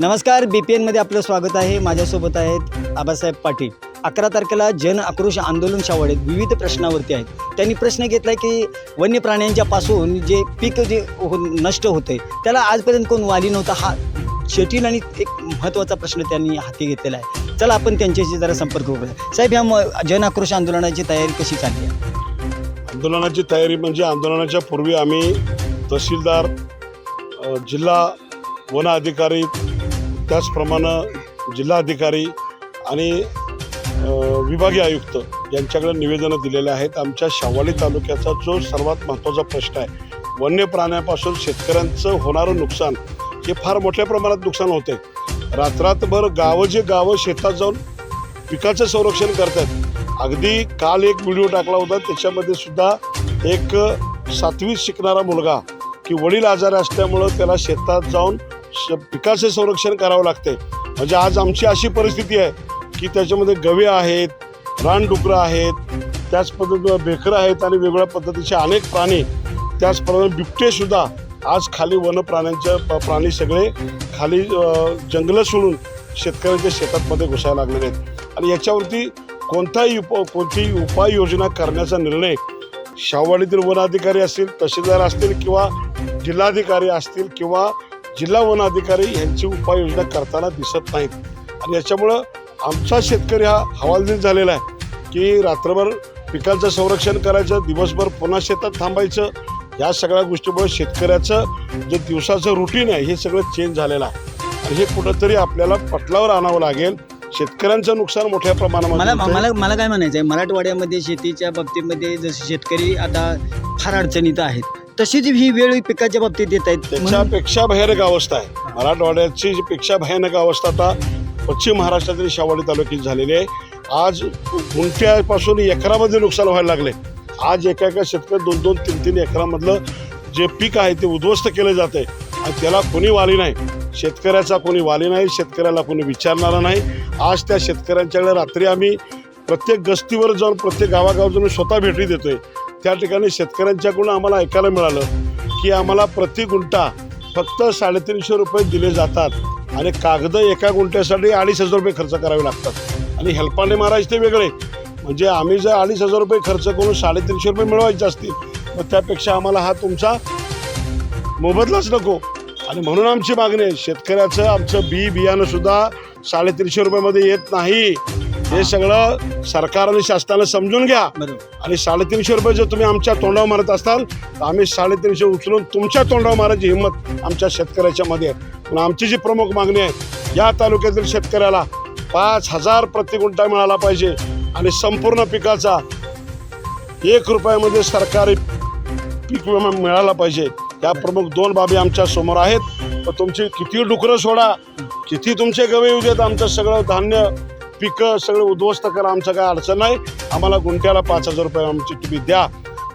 नमस्कार बी पी एनमध्ये आपलं स्वागत आहे. माझ्यासोबत आहेत आबासाहेब पाटील. अकरा तारखेला जन आक्रोश आंदोलन शावळेत विविध प्रश्नावरती आहेत. त्यांनी प्रश्न घेतला की वन्य प्राण्यांच्या पासून जे पीक जे हो नष्ट होते त्याला आजपर्यंत कोण वाली नव्हता हा जटिल आणि एक महत्त्वाचा प्रश्न त्यांनी हाती घेतलेला आहे. चला आपण त्यांच्याशी जरा संपर्क करूया. साहेब ह्या म जन आक्रोश आंदोलनाची तयारी कशी चालली आहे? आंदोलनाची तयारी म्हणजे आंदोलनाच्या पूर्वी आम्ही तहसीलदार जिल्हा वन अधिकारी त्याचप्रमाणे जिल्हाधिकारी आणि विभागीय आयुक्त यांच्याकडे निवेदनं दिलेले आहेत. आमच्या शावाली तालुक्याचा जो सर्वात महत्त्वाचा प्रश्न आहे वन्य प्राण्यापासून शेतकऱ्यांचं होणारं नुकसान हे फार मोठ्या प्रमाणात नुकसान होते. रात्रातभर गावं जे गावं शेतात जाऊन पिकाचं संरक्षण करतात. अगदी काल एक व्हिडिओ टाकला होता त्याच्यामध्ये सुद्धा एक सातवीत शिकणारा मुलगा की वडील आजारी असल्यामुळं त्याला शेतात जाऊन पिकाचे संरक्षण करावं लागते म्हणजे आज आमची अशी परिस्थिती आहे की त्याच्यामध्ये गवे आहेत रानडुकरं आहेत त्याच पद्धतीनं बेकरं आहेत आणि वेगवेगळ्या पद्धतीचे अनेक प्राणी त्याचप्रमाणे बिबटेसुद्धा आज खाली वन प्राण्यांच्या प- प्राणी सगळे खाली जंगलं सोडून शेतकऱ्यांच्या शेतातमध्ये घुसायला लागलेले आहेत. आणि याच्यावरती कोणताही उप कोणतीही उपाययोजना करण्याचा निर्णय शाहवाडीतील वन अधिकारी असतील तहसीलदार असतील किंवा जिल्हाधिकारी असतील किंवा जिल्हा वन अधिकारी यांची उपाययोजना करताना दिसत नाहीत. आणि याच्यामुळं आमचा शेतकरी हा हवालदिल झालेला आहे की रात्रभर पिकांचं संरक्षण करायचं दिवसभर पुन्हा शेतात थांबायचं या सगळ्या गोष्टीमुळे शेतकऱ्याचं जे दिवसाचं रुटीन आहे हे सगळं चेंज झालेलं आहे. आणि हे कुठंतरी आपल्याला पटलावर आणावं लागेल. शेतकऱ्यांचं नुकसान मोठ्या प्रमाणामध्ये मला. मला मला काय म्हणायचं आहे मराठवाड्यामध्ये शेतीच्या बाबतीमध्ये जसे शेतकरी आता फार अडचणीत आहेत तशीच ही वेळ पिकाच्या बाबतीत येत आहेत म्हणून- त्याच्यापेक्षा भयानक अवस्था आहे. मराठवाड्याची जी पेक्षा भयानक अवस्था आता पश्चिम महाराष्ट्रातील शावाडी तालुक्यात झालेली आहे. आज गुंठ्यापासून एकरामध्ये नुकसान व्हायला लागले. आज एका एका शेतकरी दोन दोन तीन तीन एकरामधलं जे पीक आहे ते उद्ध्वस्त केलं जात आहे आणि त्याला कोणी वाली नाही. शेतकऱ्याचा कोणी वाली नाही शेतकऱ्याला कोणी विचारणारा नाही. आज त्या शेतकऱ्यांच्याकडे रात्री आम्ही प्रत्येक गस्तीवर जाऊन प्रत्येक गावागाव जाऊन स्वतः भेटी देतोय. त्या ठिकाणी शेतकऱ्यांच्याकडून आम्हाला ऐकायला मिळालं की आम्हाला प्रति गुंठा फक्त साडेतीनशे रुपये दिले जातात आणि कागद एका गुंठ्यासाठी अडीच हजार रुपये खर्च करावे लागतात. आणि हेल्पाने मारायचे ते वेगळे. म्हणजे आम्ही जर अडीच हजार रुपये खर्च करून साडेतीनशे रुपये मिळवायचे असतील मग त्यापेक्षा आम्हाला हा तुमचा मोबदलाच नको. आणि म्हणून आमची मागणी आहे शेतकऱ्याचं आमचं बी बियाणंसुद्धा साडेतीनशे रुपयामध्ये येत नाही. हे सगळं सरकार आणि शासनानं समजून घ्या. आणि साडेतीनशे रुपये जर तुम्ही आमच्या तोंडावर मारत असाल तर आम्ही साडेतीनशे उचलून तुमच्या तोंडावर मारायची हिंमत आमच्या शेतकऱ्याच्या मध्ये आहे. पण आमची जी प्रमुख मागणी आहे या तालुक्यातील शेतकऱ्याला पाच हजार प्रति गुंठा मिळाला पाहिजे. आणि संपूर्ण पिकाचा एक रुपयामध्ये सरकारी पीक विमा मिळाला पाहिजे. या प्रमुख दोन बाबी आमच्यासमोर आहेत. पण तुमची किती डुकरं सोडा किती तुमचे गवे येऊ देत आमचं सगळं धान्य पिकं सगळं उद्ध्वस्त करा आमचं काय अडचण नाही. आम्हाला गुंठ्याला पाच हजार रुपये आमची तुम्ही द्या.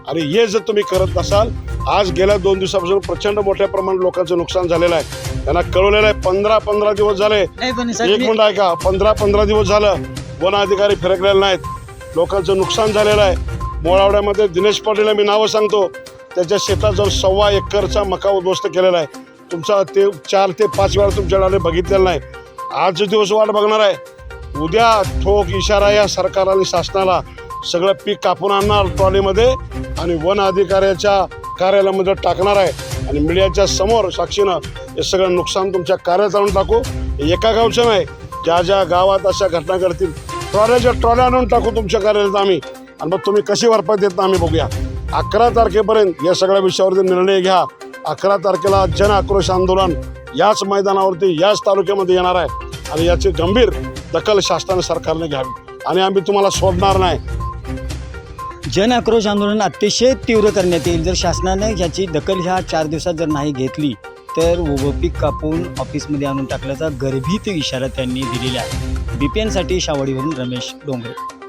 आणि हे जर तुम्ही करत नसाल आज गेल्या दोन दिवसापासून प्रचंड मोठ्या प्रमाणात लोकांचं नुकसान झालेलं आहे. त्यांना कळवलेलं आहे पंधरा पंधरा दिवस झाले. एक मिनिट ऐका पंधरा पंधरा दिवस झालं वन अधिकारी फिरकलेले नाहीत. लोकांचं नुकसान झालेलं आहे. मोळावड्यामध्ये दिनेश पाटीलला मी नावं सांगतो. त्याच्या शेतात जाऊन सव्वा एकरचा मका उद्ध्वस्त केलेला आहे. तुमचा ते चार ते पाच वेळा तुमच्याकडे बघितलेला नाही. आज दिवस वाट बघणार आहे. उद्या ठोक इशारा या सरकार आणि शासनाला सगळं पीक कापून आणणार ट्रॉलीमध्ये आणि वन अधिकाऱ्याच्या कार्यालयामध्ये टाकणार आहे. आणि मीडियाच्या समोर साक्षीनं हे सगळं नुकसान तुमच्या कार्यात आणून टाकू. एका गावचं नाही ज्या ज्या गावात अशा घटना घडतील ट्रॉल्याच्या ट्रॉल्या आणून टाकू तुमच्या कार्यालयात आम्ही. आणि मग तुम्ही कशी भरपाई देत ना आम्ही बघूया. अकरा तारखेपर्यंत या सगळ्या विषयावरती निर्णय घ्या. अकरा तारखेला जन आक्रोश आंदोलन याच मैदानावरती याच तालुक्यामध्ये येणार आहे. आणि याची गंभीर दखल शासनाने सरकारने घ्यावी. आणि आम्ही तुम्हाला सोडणार नाही. जन आक्रोश आंदोलन अतिशय तीव्र करण्यात येईल. जर शासनानं ह्याची दखल ह्या चार दिवसात जर नाही घेतली तर उभं पीक कापून ऑफिसमध्ये आणून टाकल्याचा गर्भित इशारा त्यांनी दिलेला आहे. बी पी एनसाठी शावडीवरून रमेश डोंगरे.